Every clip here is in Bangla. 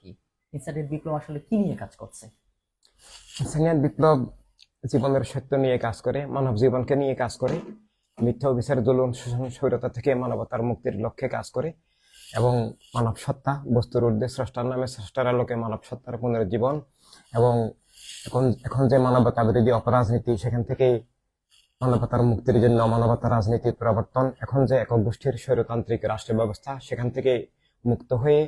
কি? ইনসানিয়ত বিপ্লব আসলে কি নিয়ে কাজ করছে? ইনসানিয়াত বিপ্লব জীবনের সত্য নিয়ে কাজ করে, মানব জীবনকে নিয়ে কাজ করে, মিথ্যা অবিচার, জুলুম, শোষণ স্বৈরতা থেকে মানবতার মুক্তির লক্ষ্যে কাজ করে এবং মানব সত্তা, বস্তুর ঊর্ধ্বে স্রষ্টার নামে স্রষ্টার আলোকে মানব সত্তার পুনরুজ্জীবন এবং এখন এখন যে মানবতা বিরোধী অপরাজনীতি, সেখান থেকে মানবতার মুক্তির জন্য মানবতা রাজনীতির প্রবর্তন, এখন যে একক গোষ্ঠীর স্বৈরতান্ত্রিক রাষ্ট্র ব্যবস্থা সেখান থেকে মুক্ত হয়ে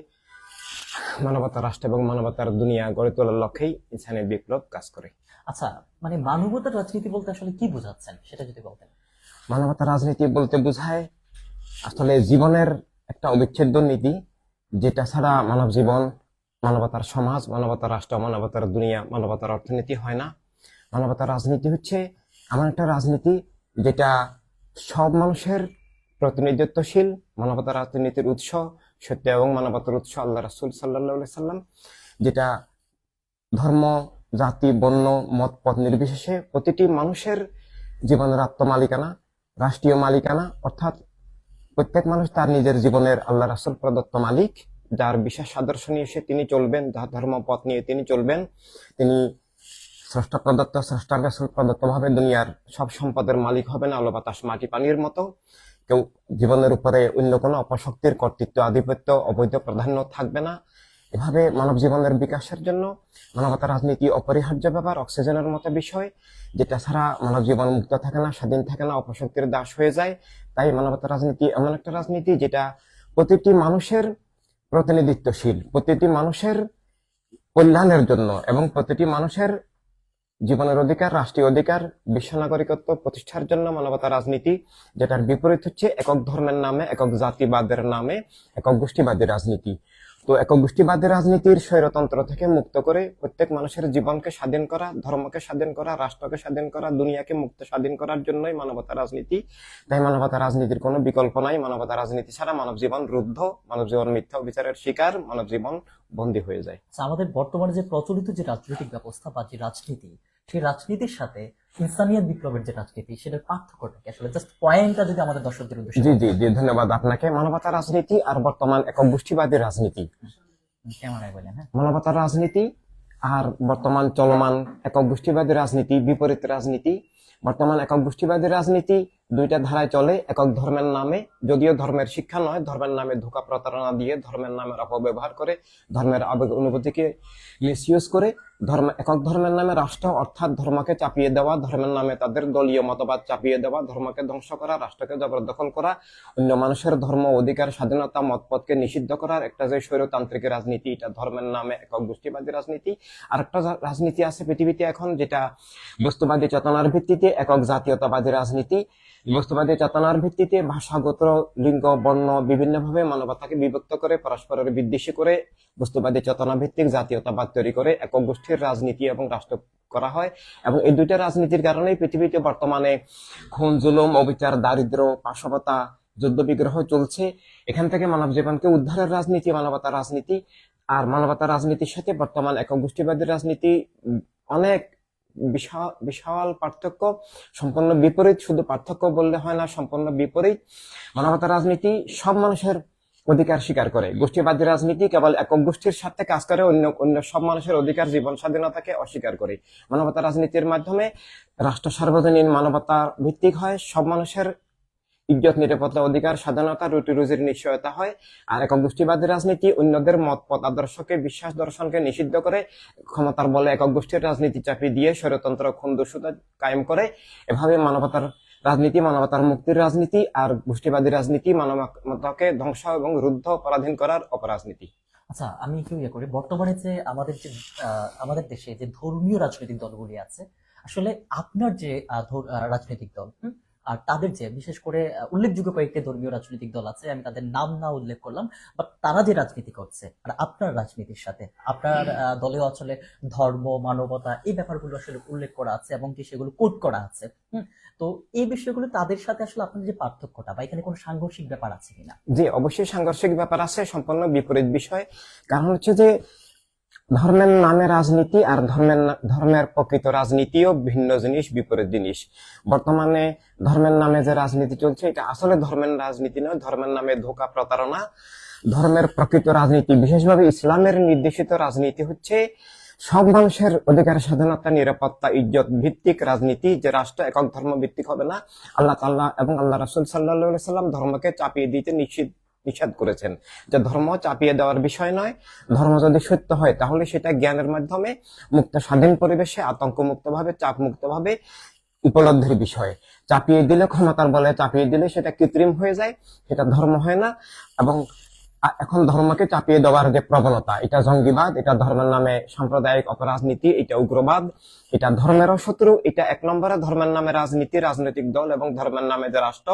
মানবতার রাষ্ট্র এবং মানবতার দুনিয়া গড়ে তোলার লক্ষ্যেই ইনসানের বিপ্লব কাজ করে। আচ্ছা মানে মানবতার রাজনীতি বলতে আসলে কি বোঝাচ্ছেন? সেটা যদি বলতেন। মানবতার রাজনীতি বলতে বোঝায় আসলে জীবনের একটা অবিচ্ছেদ্য নীতি যেটা ছাড়া মানব জীবন মানবতার সমাজ মানবতার রাষ্ট্র মানবতার দুনিয়া মানবতার অর্থনীতি হয় না। মানবতার রাজনীতি হচ্ছে এমন একটা রাজনীতি যেটা সব মানুষের প্রতিনিধিত্বশীল মানবতার রাজনীতির উৎস সত্য এবং মানবতার উৎস আল্লাহ রাসুল সাল্লাহ সাল্লাম, যেটা ধর্ম, জাতি, বর্ণ, মত, পথ নির্বিশেষে প্রতিটি মানুষের জীবনের আত্মমালিকানা, রাষ্ট্রীয় মালিকানা, অর্থাৎ প্রত্যেক মানুষ তার নিজের জীবনের আল্লাহ রাসুল প্রদত্ত মালিক, যার বিশেষ আদর্শ নিয়ে সে তিনি চলবেন, যার ধর্ম, পথ নিয়ে তিনি চলবেন। তিনি স্রষ্টা প্রদত্ত, স্রষ্টার প্রদত্ত ভাবে দুনিয়ার সব সম্পদের মালিক হবেন আলো, বাতাস, মাটি, পানির মতো। কেউ জীবনের উপরে অন্য কোনো অপশক্তির কর্তৃত্ব, আধিপত্য, অবৈধ প্রাধান্য থাকবে না। এভাবে মানব জীবনের বিকাশের জন্য মানবতা রাজনীতি অপরিহার্য ব্যাপার, অক্সিজেনের মতো বিষয় যেটা ছাড়া মানব জীবন মুক্ত থাকে না, স্বাধীন থাকে না, অপশক্তির দাস হয়ে যায়। তাই মানবতা রাজনীতি এমন একটা রাজনীতি যেটা প্রতিটি মানুষের প্রতিনিধিত্বশীল, প্রতিটি মানুষের কল্যাণের জন্য এবং প্রতিটি মানুষের জীবনের অধিকার, রাষ্ট্রীয় অধিকার, বিশ্ব নাগরিকত্ব প্রতিষ্ঠার জন্য মানবতা রাজনীতি, যেটার বিপরীত হচ্ছে একক ধর্মের নামে, একক জাতিবাদের নামে, একক গোষ্ঠীবাদী রাজনীতি। তো একক গোষ্ঠীবাদী রাজনীতির স্বৈরতন্ত্র থেকে মুক্ত করে প্রত্যেক মানুষের জীবনকে স্বাধীন করা, ধর্মকে স্বাধীন করা, রাষ্ট্রকে স্বাধীন করা, দুনিয়াকে মুক্ত স্বাধীন করার জন্যই মানবতা রাজনীতি। তাই মানবতা রাজনীতির কোনো বিকল্প নাই। মানবতা রাজনীতি ছাড়া মানব জীবন রুদ্ধ, মানব জীবন মিথ্যা বিচারের শিকার, মানব জীবন বন্দী হয়ে যায়। আচ্ছা আমাদের বর্তমানে যে প্রচলিত যে রাজনৈতিক ব্যবস্থা বা যে রাজনীতি সেই রাজনীতির সাথে ইনসানিয়ত বিপ্লবের যে রাজনীতি সেটার পার্থক্যটা কি? আসলে জাস্ট পয়েন্টটা যদি আমাদের দর্শকদের উদ্দেশ্যে জি জি জি ধন্যবাদ আপনাকে। মানবতা রাজনীতি আর বর্তমান একক গোষ্ঠীবাদী রাজনীতি। ক্যামেরায় বলেন হ্যাঁ। মানবতার রাজনীতি আর বর্তমান চলমান একক গোষ্ঠীবাদী রাজনীতি বিপরীত রাজনীতি বর্তমান একক গোষ্ঠীবাদী রাজনীতি দুইটা ধারায় চলে, একক ধর্মের নামে, যদিও ধর্মের শিক্ষা নয়, ধর্মের নামে ধোকা প্রতারণা দিয়ে ধর্মের নামের অপব্যবহার করে, ধর্মের আবেগ অনুভূতিকে মিসইউজ করে, ধর্ম, একক ধর্মের নামে রাষ্ট্র, অর্থাৎ ধর্মকে চাপিয়ে দেওয়া, ধর্মের নামে তাদের দলীয় মতবাদ চাপিয়ে দেওয়া, ধর্মকে ধ্বংস করা, রাষ্ট্রকে জবরদখল করা, অন্য মানুষের ধর্ম, অধিকার, স্বাধীনতা, মতপথকে নিষিদ্ধ করার একটা যে স্বৈরতান্ত্রিক রাজনীতি, এটা ধর্মের নামে একক গোষ্ঠীবাদী রাজনীতি। আর একটা রাজনীতি আছে পৃথিবীতে এখন, যেটা বস্তুবাদী চেতনার ভিত্তিতে একক জাতীয়তাবাদী রাজনীতি। বস্তুবাদী চেতনার ভিত্তিতে ভাষাগত লিঙ্গ, বর্ণ বিভিন্নভাবে মানবতাকে বিভক্ত করে, পরস্পরের বিদ্বেষী করে, বস্তুবাদী চেতনা ভিত্তিক জাতীয়তাবাদ তৈরি করে, একক গোষ্ঠীর রাজনীতি এবং রাষ্ট্র করা হয়। এবং এই দুইটা রাজনীতির কারণেই পৃথিবীতে বর্তমানে খুন, জুলুম, অবিচার দারিদ্র পাশবতা যুদ্ধ বিগ্রহ চলছে। এখান থেকে মানব জীবনকে উদ্ধারের রাজনীতি মানবতার রাজনীতি, আর মানবতার রাজনীতির সাথে বর্তমান একক গোষ্ঠীবাদী রাজনীতি অনেক বিশাল বিশাল পার্থক্য সম্পূর্ণ বিপরীত শুধু পার্থক্য বললে হয় না সম্পূর্ণ বিপরীত। মানবতা রাজনীতি সব মানুষের অধিকার স্বীকার করে। গোষ্ঠীবাদী রাজনীতি কেবল একক গোষ্ঠীর সাথে কাজ করে, অন্য অন্য সব মানুষের অধিকার, জীবন স্বাধীনতাকে অস্বীকার করে। মানবতা রাজনীতির মাধ্যমে রাষ্ট্র সার্বজনীন মানবতা ভিত্তিক হয়। সব মানুষের ইজ্জত নিরাপত্তা অধিকার, স্বাধীনতা, রুটি রুজির নিশ্চয়তা হয়। আর একক গোষ্ঠীবাদী রাজনীতি অন্যদের মত, পথ আদর্শকে, বিশ্বাস দর্শনকে নিষিদ্ধ করে, ক্ষমতার বলে একক গোষ্ঠীর রাজনীতি চাপিয়ে দিয়ে স্বৈরতন্ত্র খুন্দসুতা কায়েম করে। এভাবে মানবতার রাজনীতি, মানবতার মুক্তির রাজনীতি আর গোষ্ঠীবাদী রাজনীতি মানবতাকে ধ্বংস এবং রুদ্ধ পরাধীন করার অপরাজনীতি। আচ্ছা আমি একটু ইয়ে করি। বর্তমানে যে আমাদের যে আমাদের দেশে যে ধর্মীয় রাজনৈতিক দলগুলি আছে, আসলে আপনার যে রাজনৈতিক দল আর তাদের যে বিশেষ করে উল্লেখযোগ্য কয়েকটি ধর্মীয় রাজনৈতিক দল আছে আমি তাদের নাম না উল্লেখ করলাম বাট তারা যে রাজনীতি করছে আর আপনার রাজনীতির সাথে আপনার দলেও আসলে ধর্ম মানবতা এই ব্যাপারগুলো আসলে উল্লেখ করা আছে এবং কি সেগুলো কোট করা আছে হুম, তো এই বিষয়গুলো তাদের সাথে আসলে আপনার যে পার্থক্যটা বা এখানে কোনো সাংঘর্ষিক ব্যাপার আছে কিনা? যে অবশ্যই সাংঘর্ষিক ব্যাপার আছে সম্পূর্ণ বিপরীত বিষয়। কারণ হচ্ছে যে ধর্মের নামে রাজনীতি আর ধর্মের ধর্মের প্রকৃত রাজনীতিও ভিন্ন জিনিস, বিপরীত জিনিস। বর্তমানে ধর্মের নামে যে রাজনীতি চলছে, এটা আসলে ধর্মের রাজনীতি নয়, ধর্মের নামে ধোকা প্রতারণা। ধর্মের প্রকৃত রাজনীতি, বিশেষভাবে ইসলামের নির্দেশিত রাজনীতি হচ্ছে সব মানুষের অধিকার, স্বাধীনতা, নিরাপত্তা, ইজ্জত ভিত্তিক রাজনীতি, যে রাষ্ট্র একক ধর্ম ভিত্তিক হবে না। আল্লাহ তাল্লাহ এবং আল্লাহ রাসুল সাল্লাহ সাল্লাম ধর্মকে চাপিয়ে দিতে নিষেধ নিষেধ করেছেন যে ধর্ম চাপিয়ে দেওয়ার বিষয় নয়, ধর্ম যদি সত্য হয় তাহলে সেটা জ্ঞানের মাধ্যমে মুক্ত স্বাধীন পরিবেশে আতঙ্ক মুক্ত ভাবে চাপ মুক্ত ভাবে উপলব্ধির বিষয়। চাপিয়ে দিলে ক্ষমতার বলে, চাপিয়ে দিলে সেটা কৃত্রিম হয়ে যায়, সেটা ধর্ম হয় না। এবং এখন ধর্মকে চাপিয়ে দেওয়ার যে প্রবণতা, এটা জঙ্গিবাদ, এটা ধর্মের নামে সাম্প্রদায়িক অপরাজনীতি, এটা উগ্রবাদ। এটা ধর্মেরও শত্রু, এটা এক নম্বরে ধর্মের নামে রাজনীতি, রাজনৈতিক দল এবং ধর্মের নামে যে রাষ্ট্র,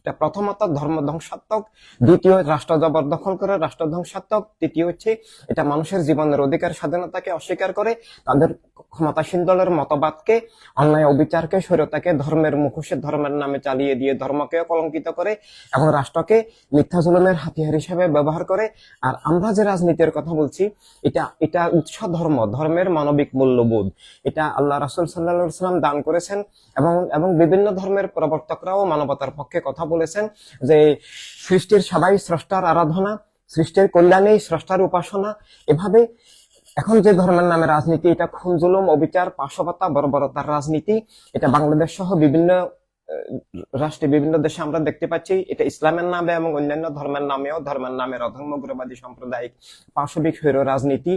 এটা প্রথমত ধর্ম ধ্বংসাত্মক, দ্বিতীয় রাষ্ট্র জবরদখল করে রাষ্ট্র ধ্বংসাত্মক, তৃতীয় হচ্ছে এটা মানুষের জীবনের অধিকার স্বাধীনতাকে অস্বীকার করে, তাদের ক্ষমতাসীন দলের মতবাদকে, অন্যায় অবিচারকে, স্বৈরতাকে, ধর্মের মুখোশে ধর্মের নামে চালিয়ে দিয়ে ধর্মকে কলঙ্কিত করে এবং রাষ্ট্রকে মিথ্যা জুলুমের হাতিয়ার হিসেবে ব্যবহার করে। আর আমরা যে রাজনীতির কথা বলছি, এটা এটা উৎস ধর্ম, ধর্মের মানবিক মূল্যবোধ। এটা আল্লাহ রাসুল সাল্লাহাম দান করেছেন এবং এবং বিভিন্ন ধর্মের প্রবর্তকরাও মানবতার পক্ষে কথা বলেছেন যে সৃষ্টির সবাই স্রষ্টার আরাধনা, সৃষ্টির কল্যাণেই স্রষ্টার উপাসনা। এভাবে এখন যে ধর্মের নামে রাজনীতি, এটা খুন, জুলুম, অবিচার পাশবতা বর্বরতার রাজনীতি, এটা বাংলাদেশ সহ বিভিন্ন রাষ্ট্রে বিভিন্ন দেশে আমরা দেখতে পাচ্ছি, এটা ইসলামের নামে এবং অন্যান্য ধর্মের নামেও, ধর্মের নামে অধর্মগ্রবাদী সাম্প্রদায়িক, পাশবিক হইরো রাজনীতি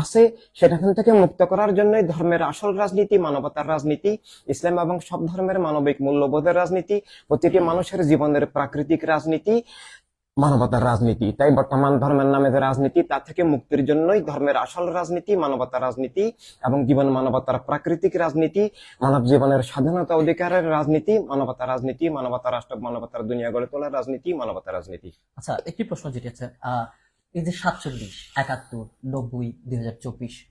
আছে। সেটাখান থেকে মুক্ত করার জন্যই ধর্মের আসল রাজনীতি, মানবতার রাজনীতি, ইসলাম এবং সব ধর্মের মানবিক মূল্যবোধের রাজনীতি, প্রতিটি মানুষের জীবনের প্রাকৃতিক রাজনীতি। মানবতার রাজনীতি। তাই বর্তমান ধর্মের নামে যে রাজনীতি, তা থেকে মুক্তির জন্যই ধর্মের আসল রাজনীতি, মানবতার রাজনীতি এবং জীবন মানবতার প্রাকৃতিক রাজনীতি, মানব জীবনের স্বাধীনতা অধিকারের রাজনীতি, মানবতার রাজনীতি, মানবতা রাষ্ট্র, মানবতার দুনিয়া গড়ে তোলার রাজনীতি, মানবতার রাজনীতি। আচ্ছা একটি প্রশ্ন যেটি আছে এই যে সাতচল্লিশ, একাত্তর, নব্বই, দুই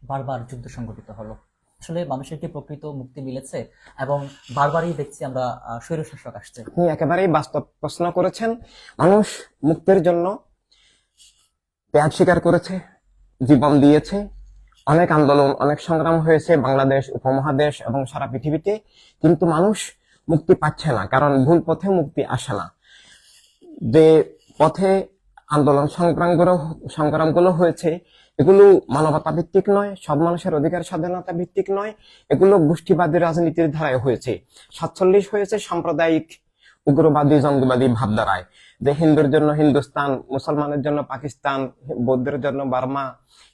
বারবার যুদ্ধ সংঘটিত হলো। আসলে মানুষের কি প্রকৃত মুক্তি মিলেছে? এবং বারবারই দেখছি আমরা স্বৈরশাসক আসছে। আপনি একেবারেই বাস্তব প্রশ্ন করেছেন। মানুষ মুক্তির জন্য ত্যাগ স্বীকার করেছে, জীবন দিয়েছে। অনেক আন্দোলন, অনেক সংগ্রাম হয়েছে বাংলাদেশ উপমহাদেশ এবং সারা পৃথিবীতে। কিন্তু মানুষ মুক্তি পাচ্ছে না, কারণ ভুল পথে মুক্তি আসে না। যে পথে আন্দোলন সংগ্রামগুলো সংগ্রামগুলো হয়েছে এগুলো মানবতা ভিত্তিক নয় সব মানুষের অধিকার স্বাধীনতা ভিত্তিক নয়, এগুলো গোষ্ঠীবাদী রাজনীতির ধারায় হয়েছে। সাতচল্লিশ হয়েছে সাম্প্রদায়িক উগ্রবাদী, জঙ্গবাদী ভাবধারায়। যে হিন্দুর জন্য হিন্দুস্তান, মুসলমানের জন্য পাকিস্তান, বৌদ্ধের জন্য বার্মা,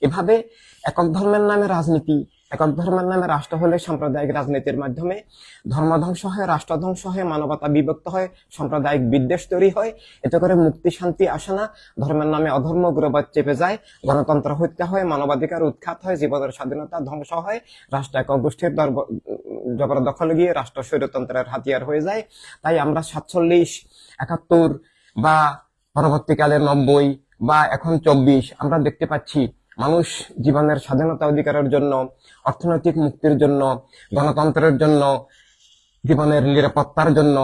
এভাবে একক ধর্মের নামে রাজনীতি একক ধর্মের নামে রাষ্ট্র হলে সাম্প্রদায়িক রাজনীতির মাধ্যমে ধর্ম ধ্বংস হয় রাষ্ট্র ধ্বংস হয়, মানবতা বিভক্ত হয়, সাম্প্রদায়িক বিদ্বেষ তৈরি হয়, এতে করে মুক্তি শান্তি আসে না, ধর্মের নামে অধর্ম উগ্রবাদ চেপে যায়, গণতন্ত্র হত্যা হয়, মানবাধিকার উৎখাত হয়, জীবনের স্বাধীনতা ধ্বংস হয়, রাষ্ট্র একক গোষ্ঠীর জবরদখলে গিয়ে রাষ্ট্র স্বৈরতন্ত্রের হাতিয়ার হয়ে যায়। তাই আমরা সাতচল্লিশ, একাত্তর বা পরবর্তীকালে নব্বই বা এখন চব্বিশ আমরা দেখতে পাচ্ছি মানুষ জীবনের স্বাধীনতা অধিকারের জন্য, অর্থনৈতিক মুক্তির জন্য, গণতন্ত্রের জন্য, জীবনের নিরাপত্তার জন্য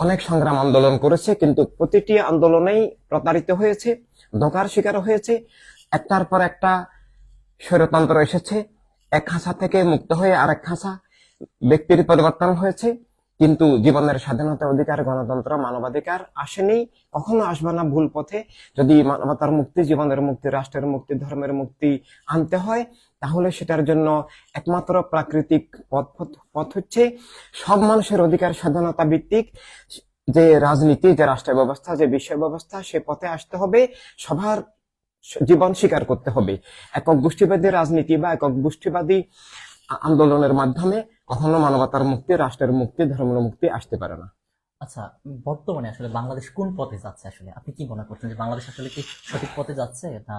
অনেক সংগ্রাম আন্দোলন করেছে, কিন্তু প্রতিটি আন্দোলনেই প্রতারিত হয়েছে, ধোকার শিকার হয়েছে। একটার পর একটা স্বৈরতন্ত্র এসেছে, এক খাঁচা থেকে মুক্ত হয়ে আরেক খাঁচা ব্যক্তির পরিবর্তন হয়েছে। কিন্তু জীবনের স্বাধীনতা অধিকার, গণতন্ত্র, মানবাধিকার আসেনি, কখনো আসবে না ভুল পথে। যদি মানবতার মুক্তি, জীবনের মুক্তি, রাষ্ট্রের মুক্তি, ধর্মের মুক্তি আনতে হয়, তাহলে সেটার জন্য একমাত্র প্রাকৃতিক পথ, পথ- হচ্ছে সব মানুষের অধিকার স্বাধীনতা ভিত্তিক যে রাজনীতি, যে রাষ্ট্র ব্যবস্থা যে বিশ্ব ব্যবস্থা সে পথে আসতে হবে, সবার জীবন স্বীকার করতে হবে। একক গোষ্ঠীবাদী রাজনীতি বা একক গোষ্ঠীবাদী আন্দোলনের মাধ্যমে কখনো মানবতার মুক্তি রাষ্ট্রের মুক্তি ধর্মের মুক্তি আসতে পারে না। আচ্ছা বর্তমানে আসলে বাংলাদেশ কোন পথে যাচ্ছে আসলে? আপনি কি মনে করছেন যে বাংলাদেশ আসলে কি সঠিক পথে যাচ্ছে? না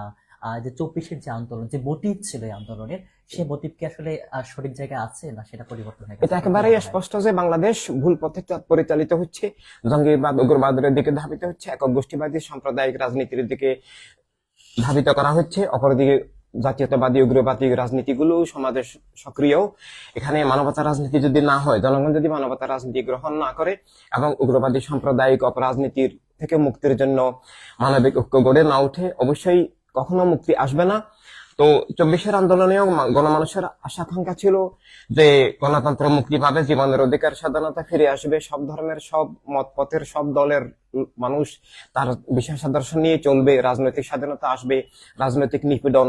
যে চব্বিশের যে আন্দোলন যে মোটিভ ছিল এই আন্দোলনের সেই মোটিভ কি আসলে সঠিক জায়গায় আছে না সেটা পরিবর্তন হয়ে এটা একেবারেই স্পষ্ট যে বাংলাদেশ ভুল পথে পরিচালিত হচ্ছে জঙ্গিবাদ উগ্রবাদের দিকে ধাবিত হচ্ছে একক গোষ্ঠীবাদী সাম্প্রদায়িক রাজনীতির দিকে ধাবিত করা হচ্ছে অপরদিকে জাতীয়তাবাদী, উগ্রবাদী রাজনীতিগুলো সমাজের সক্রিয়। এখানে মানবতা রাজনীতি যদি না হয়, জনগণ যদি মানবতা রাজনীতি গ্রহণ না করে এবং উগ্রবাদী সাম্প্রদায়িক অপরাজনীতির থেকে মুক্তির জন্য মানবিক ঐক্য গড়ে না উঠে অবশ্যই কখনো মুক্তি আসবে না। তো চব্বিশের আন্দোলনেও গণমানুষের আশা আকাঙ্ক্ষা ছিল যে গণতন্ত্র মুক্তি পাবে, জীবনের অধিকার, স্বাধীনতা ফিরে আসবে। সব ধর্মের, সব মত পথের সব দলের মানুষ তার বিশেষ আদর্শ নিয়ে চলবে। রাজনৈতিক স্বাধীনতা আসবে। রাজনৈতিক নিপীড়ন,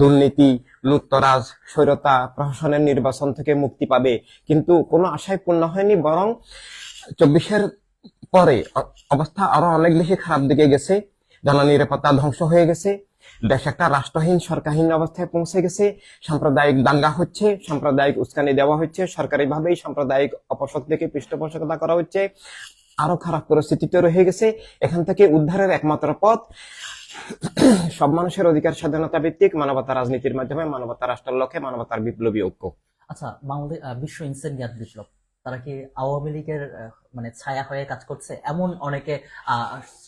দুর্নীতি লুপ্তরাজ স্বৈরতা, প্রশাসনের নির্বাচন থেকে মুক্তি পাবে। কিন্তু কোনো আশায় পূর্ণ হয়নি, বরং চব্বিশের পরে অবস্থা আরও অনেক বেশি খারাপ দিকে গেছে। জননিরাপত্তা ধ্বংস হয়ে গেছে। দেশ একটা রাষ্ট্রহীন, সরকারহীন অবস্থায় পৌঁছে গেছে। সাম্প্রদায়িক দাঙ্গা হচ্ছে, সাম্প্রদায়িক উস্কানি দেওয়া হচ্ছে। সরকারিভাবেই সাম্প্রদায়িক অপশক্তিকে পৃষ্ঠপোষকতা করা হচ্ছে। আরও খারাপ পরিস্থিতিতে রয়ে গেছে। এখান থেকে উদ্ধারের একমাত্র পথ, সব মানুষের অধিকার, স্বাধীনতা ভিত্তিক মানবতা রাজনীতির মাধ্যমে, মানবতা রাষ্ট্রের লক্ষ্যে, মানবতার বিপ্লবী ঐক্য। আচ্ছা বাংলাদেশ বিশ্ব ইনসেনিয়াত বিপ্লব, তারা কি আওয়ামী লীগের মানে ছায়া হয়ে কাজ করছে? এমন অনেকে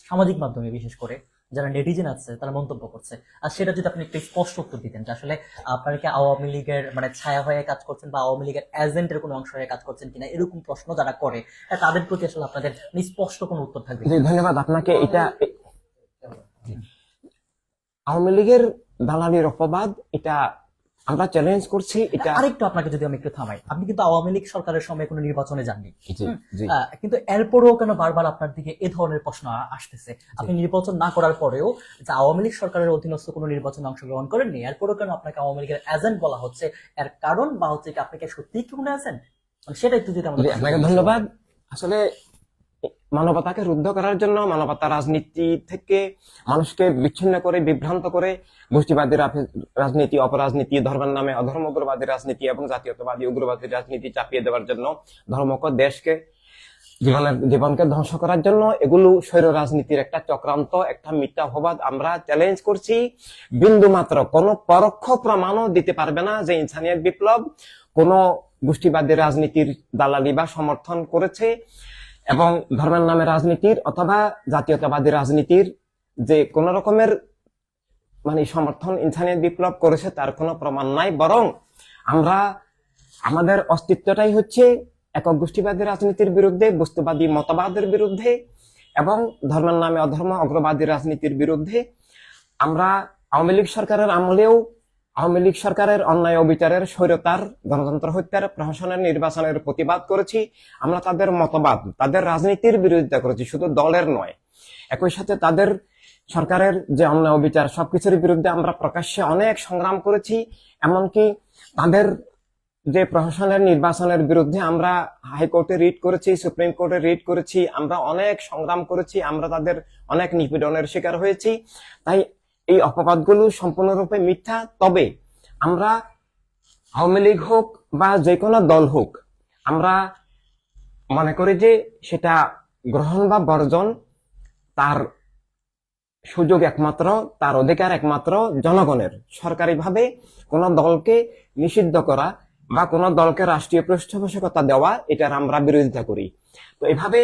সামাজিক মাধ্যমে বিশেষ করে। যারা নেটিজেন আছে তারা মন্তব্য করছে। আর সেটা যদি আপনি একটু স্পষ্ট উত্তর দিতেন যে আসলে আপনারা কি আওয়ামী লীগের মানে ছায়া হয়ে কাজ করছেন বা আওয়ামী লীগের এজেন্টের কোনো অংশ হয়ে কাজ করছেন কিনা এরকম প্রশ্ন যারা করে হ্যাঁ, তাদের প্রতি আসলে আপনাদের স্পষ্ট কোনো উত্তর থাকবে ধন্যবাদ। আপনাকে এটা আওয়ামী লীগের দালালির অপবাদ এটা আমরা চ্যালেঞ্জ করছি এটা আরেকটু আপনাকে যদি আমি একটু থামাই। আপনি কিন্তু আওয়ামী লীগ সরকারের সময় কোনো নির্বাচনে যাননি। কিন্তু এরপরেও কেন বারবার আপনার দিকে এ ধরনের প্রশ্ন আসতেছে? আপনি নির্বাচন না করার পরেও যে আওয়ামী লীগ সরকারের অধীনস্থ কোনো নির্বাচনে অংশগ্রহণ করেননি এরপরেও কেন আপনাকে আওয়ামী লীগের এজেন্ট বলা হচ্ছে? এর কারণ বা হচ্ছে কি আপনি কি সত্যিই কি মনে আছেন? মানে সেটা একটু যদি আমাদের আপনাকে ধন্যবাদ। আসলে মানবতাকে রুদ্ধ করার জন্য, মানবতা রাজনীতি থেকে মানুষকে বিচ্ছিন্ন করে, বিভ্রান্ত করে গোষ্ঠীবাদী রাজনীতি, অপরাজনীতি, ধর্মের নামে অধর্ম উগ্রবাদী রাজনীতি এবং জাতীয়তাবাদী, উগ্রবাদী রাজনীতি চাপিয়ে দেওয়ার জন্য, ধর্মকে, দেশকে, জীবনের, জীবনকে ধ্বংস করার জন্য এগুলো স্বৈর রাজনীতির একটা চক্রান্ত, একটা মিথ্যা অপবাদ আমরা চ্যালেঞ্জ করছি। বিন্দু মাত্র কোন পরোক্ষ প্রমাণও দিতে পারবে না যে ইনসানিয়ত বিপ্লব কোন গোষ্ঠীবাদী রাজনীতির দালালি বা সমর্থন করেছে। এবং ধর্মের নামে রাজনীতির অথবা জাতীয়তাবাদী রাজনীতির যে কোন রকমের মানে সমর্থন ইনসানিয়ত বিপ্লব করেছে তার কোনো প্রমাণ নাই। বরং আমরা, আমাদের অস্তিত্বটাই হচ্ছে একক গোষ্ঠীবাদী রাজনীতির বিরুদ্ধে, বস্তুবাদী মতবাদের বিরুদ্ধে এবং ধর্মের নামে অধর্ম, অগ্রবাদী রাজনীতির বিরুদ্ধে। আমরা আওয়ামী লীগ সরকারের আমলেও আওয়ামী লীগ সরকারের অন্যায় অবিচারের স্বৈরতার, গণতন্ত্র হত্যার, প্রশাসনের নির্বাচনের প্রতিবাদ করেছি। আমরা তাদের মতবাদ, তাদের রাজনীতির বিরোধিতা করেছি, শুধু দলের নয়। একই সাথে তাদের সরকারের যে অন্যায় অবিচার, সবকিছুর বিরুদ্ধে আমরা প্রকাশ্যে অনেক সংগ্রাম করেছি। এমনকি তাদের যে প্রশাসনের নির্বাচনের বিরুদ্ধে আমরা হাইকোর্টে রিট করেছি, সুপ্রিম কোর্টে রিট করেছি, আমরা অনেক সংগ্রাম করেছি, আমরা তাদের অনেক নিপীড়নের শিকার হয়েছি। তাই এই অপবাদগুলো সম্পূর্ণরূপে মিথ্যা। তবে আমরা আওয়ামী লীগ হোক বা যে কোনো দল হোক, আমরা মনে করি যে সেটা গ্রহণ বা বর্জন তার সুযোগ একমাত্র, তার অধিকার একমাত্র জনগণের। সরকারিভাবে কোনো দলকে নিষিদ্ধ করা বা কোনো দলকে রাষ্ট্রীয় পৃষ্ঠপোষকতা দেওয়া, এটার আমরা বিরোধিতা করি। তো এভাবে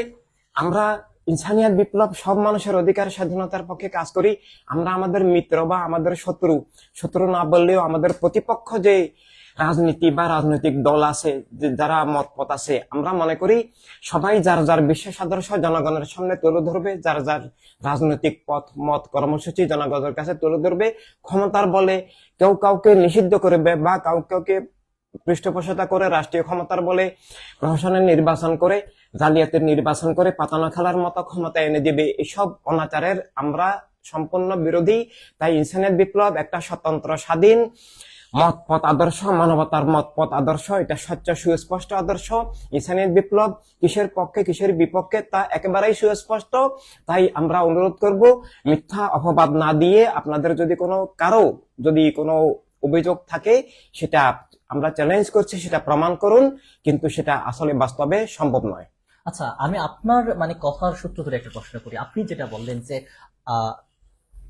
আমরা ইনসানিয়াত, বিপ্লব সব মানুষের অধিকার, স্বাধীনতার পক্ষে কাজ করি। আমরা আমাদের মিত্র বা আমাদের শত্রু শত্রু না বললেও আমাদের প্রতিপক্ষ যে রাজনীতি বা রাজনৈতিক দল আছে যারা মতপথ আছে, আমরা মনে করি সবাই যার যার বিশেষ আদর্শ জনগণের সামনে তুলে ধরবে, যার যার রাজনৈতিক পথ, মত, কর্মসূচি জনগণের কাছে তুলে ধরবে। ক্ষমতার বলে কেউ কাউকে নিষিদ্ধ করবে বা কাউ কাউকে পৃষ্ঠপোষকতা করে, রাষ্ট্রীয় ক্ষমতার বলে প্রশাসনের নির্বাচন করে। জালিয়াতের নির্বাচন করে পাতানো খেলার মতো ক্ষমতা এনে দিবে। এসব অনাচারের আমরা সম্পূর্ণ বিরোধী। তাই ইনসানিয়ত বিপ্লব একটা স্বতন্ত্র, স্বাধীন মত পথ আদর্শ, মানবতার মত পথ আদর্শ। এটা স্বচ্ছ, সুস্পষ্ট আদর্শ। ইনসানিয়ত বিপ্লব কিসের পক্ষে, কিসের বিপক্ষে তা একেবারেই সুস্পষ্ট। তাই আমরা অনুরোধ করব, মিথ্যা অপবাদ না দিয়ে আপনাদের যদি কোনো কারও যদি কোনো অভিযোগ থাকে, সেটা আমরা চ্যালেঞ্জ করছি, সেটা প্রমাণ করুন। কিন্তু সেটা আসলে বাস্তবে সম্ভব নয়। আচ্ছা আমি আপনার মানে কথার সূত্র ধরে একটা প্রশ্ন করি। আপনি যেটা বললেন যে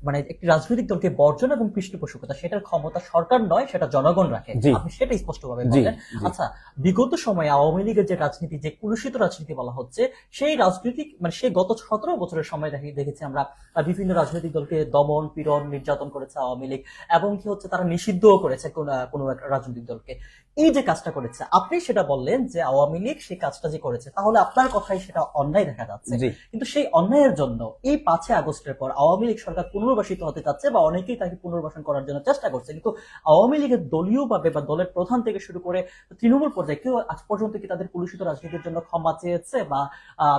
মানে একটি রাজনৈতিক দলকে বর্জন এবং পৃষ্ঠপোষকতা সেটার ক্ষমতা সরকার নয় সেটা জনগণ রাখে। আপনি সেটা স্পষ্টভাবে জি, বললেন। আচ্ছা বিগত সময়ে আওয়ামী লীগের যে রাজনীতি যে কুলুষিত রাজনীতি বলা হচ্ছে সেই রাজনীতি মানে সেই গত সতেরো বছরের সময় দেখে দেখেছি আমরা বিভিন্ন রাজনৈতিক দলকে দমন পীড়ন নির্যাতন করেছে আওয়ামী লীগ এবং কি হচ্ছে তারা নিষিদ্ধও করেছে কোন কোনো রাজনৈতিক দলকে। এই যে কাজটা করেছে আপনি সেটা বললেন যে আওয়ামী লীগ সেই কাজটা যে করেছে তাহলে আপনার কথাই সেটা অন্যায় দেখা যাচ্ছে। কিন্তু সেই অন্যায়ের জন্য এই পাঁচই আগস্টের পর আওয়ামী লীগ সরকার কোন পুনর্বাসিত হতে চাচ্ছে বা অনেকেই তাকে পুনর্বাসন করার জন্য চেষ্টা করছে। কিন্তু আওয়ামী লীগের দলীয় ভাবে বা দলের প্রধান থেকে শুরু করে তৃণমূল পর্যায়ে কেউ আজ পর্যন্ত কি তাদের কলুষিত রাজনীতির জন্য ক্ষমা চেয়েছে বা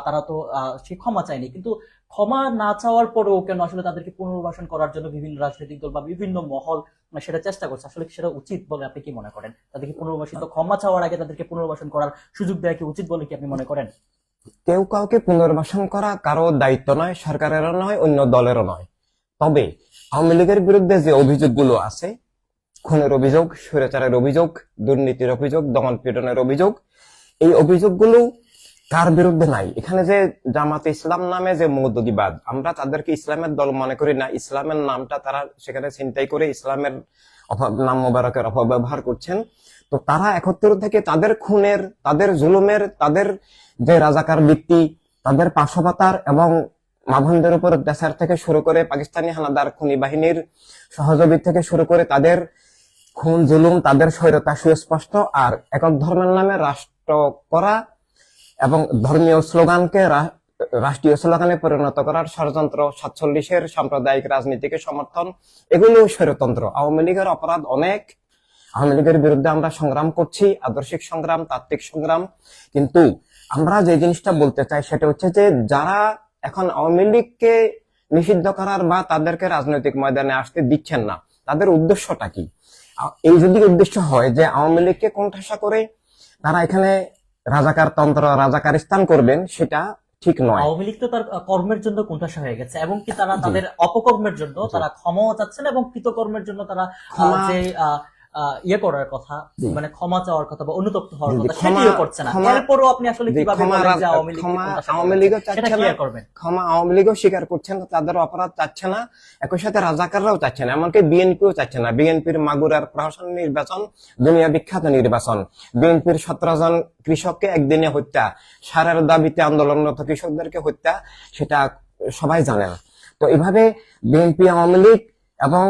তারা তো সে ক্ষমা চায়নি। কিন্তু ক্ষমা না চাওয়ার পরেও কেন আসলে তাদেরকে পুনর্বাসন করার জন্য বিভিন্ন রাজনৈতিক দল বা বিভিন্ন মহল সেটা চেষ্টা করছে? আসলে সেটা উচিত বলে আপনি কি মনে করেন? তাদেরকে পুনর্বাসিত ক্ষমা চাওয়ার আগে তাদেরকে পুনর্বাসন করার সুযোগ দেওয়া কি উচিত বলে কি আপনি মনে করেন? কেউ কাউকে পুনর্বাসন করা কারও দায়িত্ব নয়, সরকারেরও নয়, অন্য দলেরও নয়। তবে আওয়ামী লীগের বিরুদ্ধে যে অভিযোগগুলো আছে, খুনের অভিযোগ, স্বৈরাচারের অভিযোগ, দুর্নীতির অভিযোগ, দমন পীড়নের অভিযোগ, এই অভিযোগগুলো কার বিরুদ্ধে নাই? এখানে যে জামাতে ইসলাম নামে যে মৌদুদিবাদ আমরা তাদেরকে ইসলামের দল মনে করি না। ইসলামের নামটা তারা সেখানে চিন্তাই করে ইসলামের অপ- নাম মোবারকের অপব্যবহার করছেন। তো তারা একত্র থেকে তাদের খুনের, তাদের জুলুমের, তাদের যে রাজাকার বৃত্তি তাদের পাশপাতার এবং মাভনদের উপর অত্যাচার থেকে শুরু করে পাকিস্তানি হানাদার খুনি বাহিনীর সহযোগী থেকে শুরু করে তাদের খুন, জুলুম, তাদের স্বৈরতা সুস্পষ্ট। আর একক ধর্মের নামে রাষ্ট্র করা এবং ধর্মীয় স্লোগানকে রাষ্ট্রীয় স্লোগানে পরিণত করার ষড়যন্ত্র, সাতচল্লিশের সাম্প্রদায়িক রাজনীতিকে সমর্থন এগুলো স্বৈরতন্ত্র। আওয়ামী লীগের অপরাধ অনেক। আওয়ামী লীগের বিরুদ্ধে আমরা সংগ্রাম করছি, আদর্শিক সংগ্রাম, তাত্ত্বিক সংগ্রাম। কিন্তু আমরা যে জিনিসটা বলতে চাই সেটা হচ্ছে যে যারা এখন আওয়ামী লীগকে নিষিদ্ধ করার বা তাদেরকে রাজনৈতিক ময়দানে আসতে দিচ্ছেন না তাদের উদ্দেশ্যটা কি? এই যদি উদ্দেশ্য হয় যে আওয়ামী লীগকে কোণঠাসা করে তারা এখানে রাজাকার তন্ত্র রাজাকার স্থান করবেন সেটা ঠিক নয়। আওয়ামী লীগ তো তার কর্মের জন্য কোণঠাসা হয়ে গেছে এবং কি তারা তাদের অপকর্মের জন্য তারা ক্ষমাও চাচ্ছেন এবং কৃতকর্মের জন্য তারা ক্ষমা- যে ইয়ে করার কথা মানে ক্ষমা চাওয়ার কথা বা অনুতপ্ত হওয়ার কথা সেটিও করছে না। এরপরও আপনি আসলে কীভাবে ক্ষমা আওয়ামী লীগ লীগও সেটা চাচ্ছে করবেন? ক্ষমা আওয়ামী লীগও স্বীকার করছে না তাদের অপরাধ চাচ্ছে না। একই সাথে রাজাকাররাও চাচ্ছে না এমনকি বিএনপিও চাচ্ছে না। বিএনপির মাগুরার প্রশাসন নির্বাচন দুনিয়া বিখ্যাত নির্বাচন। বিএনপির সতেরো জন কৃষককে একদিনে হত্যা সারের দাবিতে আন্দোলনরত কৃষকদেরকে হত্যা সেটা সবাই জানেন তো এভাবে বিএনপি আওয়ামী লীগ এবং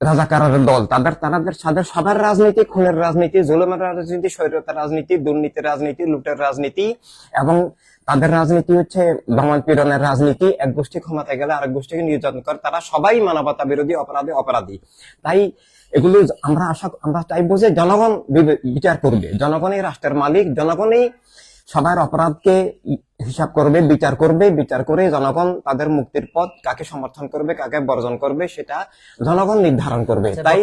রাজাকারের দল। তাদের তাদের তাদের সবার রাজনীতি, খুনের রাজনীতি, জুলুমের রাজনীতি, স্বৈরতার রাজনীতি, দুর্নীতির রাজনীতি, লুটের রাজনীতি এবং তাদের রাজনীতি হচ্ছে দমন পীড়নের রাজনীতি। এক গোষ্ঠী ক্ষমতায় গেলে আরেক গোষ্ঠীকে নির্যাতন করে। তারা সবাই মানবতা বিরোধী, অপরাধী অপরাধী। তাই এগুলো আমরা আশা, আমরা চাইব যে জনগণ বিচার করবে। জনগণই রাষ্ট্রের মালিক জনগণই সবার অপরাধকে হিসাব করবে বিচার করবে বিচার করে জনগণ তাদের মুক্তির পথ কাকে সমর্থন করবে কাকে বর্জন করবে সেটা জনগণ নির্ধারণ করবে। আচ্ছা, তাই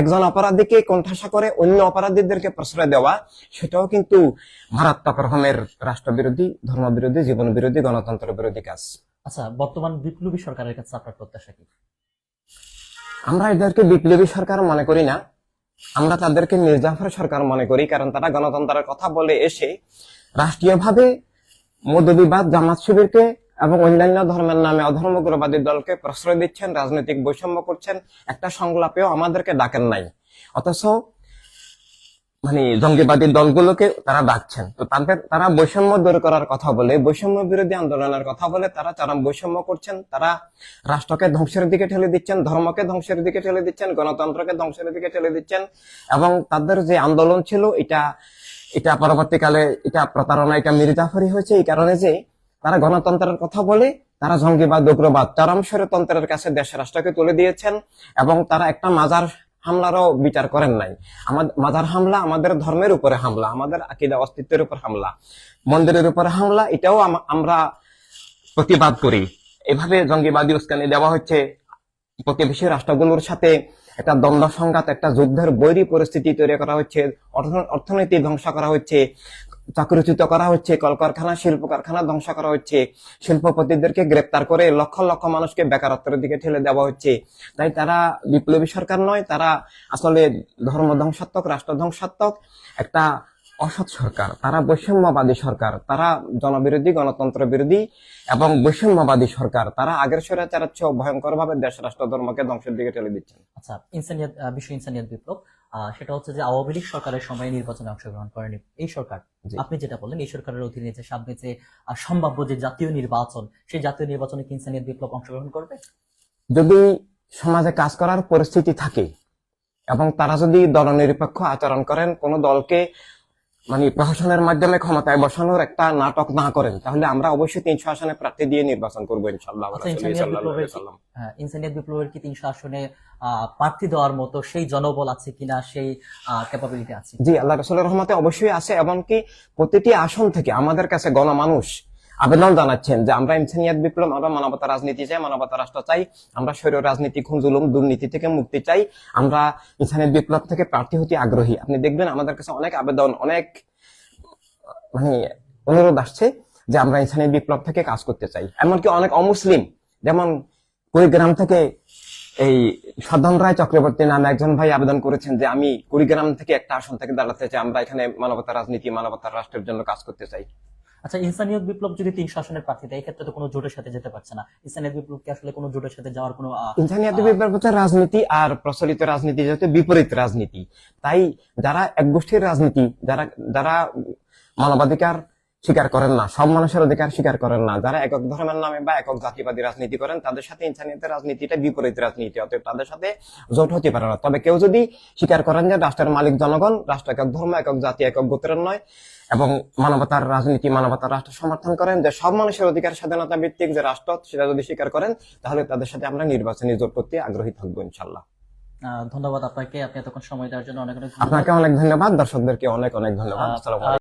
একজন অপরাধীকে কোণঠাসা করে অন্য অপরাধীদেরকে প্রশ্রয় দেওয়া সেটাও কিন্তু মারাত্মক রকমের রাষ্ট্রবিরোধী ধর্মবিরোধী জীবন বিরোধী গণতন্ত্র বিরোধী কাজ। আচ্ছা বর্তমান বিপ্লবী সরকারের কাছে আপনার প্রত্যাশা কি? আমরা এদেরকে বিপ্লবী সরকার মনে করি না। আমরা তাদেরকে মির্জাফর সরকার মনে করি, কারণ তারা গণতন্ত্রের কথা বলে এসে রাষ্ট্রীয়ভাবে মধ্যবিবাদ, জামাত শিবিরকে এবং অন্যান্য ধর্মের নামে অধর্মগ্রবাদী দলকে প্রশ্রয় দিচ্ছেন, রাজনৈতিক বৈষম্য করছেন, একটা সংলাপেও আমাদেরকে ডাকেন নাই। অথচ মানে জঙ্গিবাদী দলগুলোকে তারা ডাকছেন। তো তাদের, তারা বৈষম্য দূর করার কথা বলে, বৈষম্য বিরোধী আন্দোলনের কথা বলে, তারা চরম বৈষম্য করছেন, তারা রাষ্ট্রকে ধ্বংসের দিকে ঠেলে দিচ্ছেন, ধর্মকে ধ্বংসের দিকে ঠেলে দিচ্ছেন, গণতন্ত্রকে ধ্বংসের দিকে ঠেলে দিচ্ছেন, এবং তাদের যে আন্দোলন ছিল, এটা এটা পরবর্তীকালে, এটা প্রতারণা, এটা মির্জাফরি হয়েছে এই কারণে যে তারা গণতন্ত্রের কথা বলে, তারা জঙ্গিবাদ, উগ্রবাদ, চরম স্বৈরতন্ত্রের কাছে দেশ রাষ্ট্রকে তুলে দিয়েছেন, এবং তারা একটা মাজার হামলারও বিচার করেন নাই। আমাদের মাজার হামলা আমাদের ধর্মের উপরে হামলা, আমাদের আকিদা অস্তিত্বের উপর হামলা, মন্দিরের উপরে হামলা, এটাও আম- আমরা প্রতিবাদ করি। এভাবে জঙ্গিবাদী উস্কানি দেওয়া হচ্ছে। প্রতিবেশী রাষ্ট্রগুলোর সাথে একটা দ্বন্দ্ব সংঘাত, একটা যুদ্ধের বৈরী পরিস্থিতি তৈরি করা হচ্ছে, অর্থ- অর্থনীতি ধ্বংস করা হচ্ছে। চাকরিচ্যুত করা হচ্ছে, কলকারখানা শিল্প কারখানা ধ্বংস করা হচ্ছে। শিল্পপতিদেরকে গ্রেপ্তার করে লক্ষ লক্ষ মানুষকে বেকারত্বের দিকে ঠেলে দেওয়া হচ্ছে। তাই তারা বিপ্লবী সরকার নয়, তারা আসলে ধর্ম ধ্বংসাত্মক, রাষ্ট্র ধ্বংসাত্মক, একটা অসৎ সরকার। তারা বৈষম্যবাদী সরকার, তারা জনবিরোধী, গণতন্ত্র বিরোধী এবং বৈষম্যবাদী সরকার। তারা আগের স্বৈরাচারের চেয়েও ভয়ঙ্কর ভাবে দেশ, রাষ্ট্র, ধর্মকে ধ্বংসের দিকে ঠেলে দিচ্ছেন আচ্ছা ইনসানিয়াত বিশ্ব ইনসানিয়াত বিপ্লব। সেটা হচ্ছে যে আওয়ামী লীগ সরকারের সময় নির্বাচনে অংশগ্রহণ করেনি। এই সরকার আপনি যেটা বললেন এই সরকারের অধীনে যে সামনে যে সম্ভাব্য যে জাতীয় নির্বাচন সেই জাতীয় নির্বাচনে কি ইনসানিয়াত বিপ্লব অংশগ্রহণ করবে? যদি সমাজে কাজ করার পরিস্থিতি থাকে এবং তারা যদি দলনিরপেক্ষ আচরণ করেন কোন দলকে মানে প্রশাসনের মাধ্যমে ক্ষমতায় বসানোর একটা নাটক না করেন তাহলে আমরা অবশ্যই তিনশো আসনে প্রার্থী দিয়ে নির্বাচন করব ইনশাল্লাহ আচ্ছা ইনসানিয়াত বিপ্লবের কি- হ্যাঁ, তিনশো আসনে প্রার্থী দেওয়ার মতো সেই জনবল আছে কিনা সেই ক্যাপাবিলিটি আছে? জি আল্লাহ রসুল রহমতে অবশ্যই আছে এমনকি প্রতিটি আসন থেকে আমাদের কাছে গণমানুষ আবেদন জানাচ্ছেন যে, আমরা ইনসানিয়াত বিপ্লব, আমরা মানবতা রাজনীতি চাই, মানবতা রাষ্ট্র চাই, আমরা শৈর রাজনীতি খুঁজুলুম দুর্নীতি থেকে মুক্তি চাই, আমরা ইনসানিয়াত বিপ্লব থেকে প্রার্থী হতে আগ্রহী। আপনি দেখবেন আমাদের কাছে অনেক আবেদন, অনেক মানে অনুরোধ আসছে যে, আমরা ইনসানিয়াত বিপ্লব থেকে কাজ করতে চাই। এমনকি অনেক অমুসলিম, যেমন কুড়িগ্রাম থেকে এই সাধন রায় চক্রবর্তী নামে একজন ভাই আবেদন করেছেন যে, আমি কুড়িগ্রাম থেকে একটা আসন থেকে দাঁড়াতে চাই, আমরা এখানে মানবতা রাজনীতি মানবতার রাষ্ট্রের জন্য কাজ করতে চাই। আচ্ছা ইনসানিয়ত বিপ্লব যদি তিন শাসনের প্রার্থী দেয় এই ক্ষেত্রে তো কোনো জোটের সাথে যেতে পারছে না। ইনসানিয়ত বিপ্লব কি আসলে কোনো জোটের সাথে যাওয়ার কোনো ইনসানিয়ত বিপ্লব হচ্ছে রাজনীতি আর প্রচলিত রাজনীতি যেহেতু বিপরীত রাজনীতি। তাই যারা এক গোষ্ঠীর রাজনীতি যারা যারা মানবাধিকার স্বীকার করেন না। সব মানুষের অধিকার স্বীকার করেন না। যারা একক ধর্মের নামে বা একক জাতিবাদী রাজনীতি করেন তাদের সাথে ইনসানিয়তের রাজনীতিটা বিপরীত রাজনীতি অতএব তাদের সাথে জোট হতে পারে না। তবে কেউ যদি স্বীকার করেন যে রাষ্ট্রের মালিক জনগণ রাষ্ট্র একক ধর্ম একক জাতি একক গোত্রের নয় এবং মানবতার রাজনীতি মানবতার রাষ্ট্র সমর্থন করেন যে সব মানুষের অধিকার স্বাধীনতা ভিত্তিক যে রাষ্ট্র সেটা যদি স্বীকার করেন তাহলে তাদের সাথে আমরা নির্বাচনী জোট করতে আগ্রহী থাকব ইনশাল্লাহ ধন্যবাদ আপনাকে। আপনি এতক্ষণ সময় দেওয়ার জন্য অনেক অনেক আপনাকে অনেক ধন্যবাদ। দর্শকদেরকে অনেক অনেক ধন্যবাদ।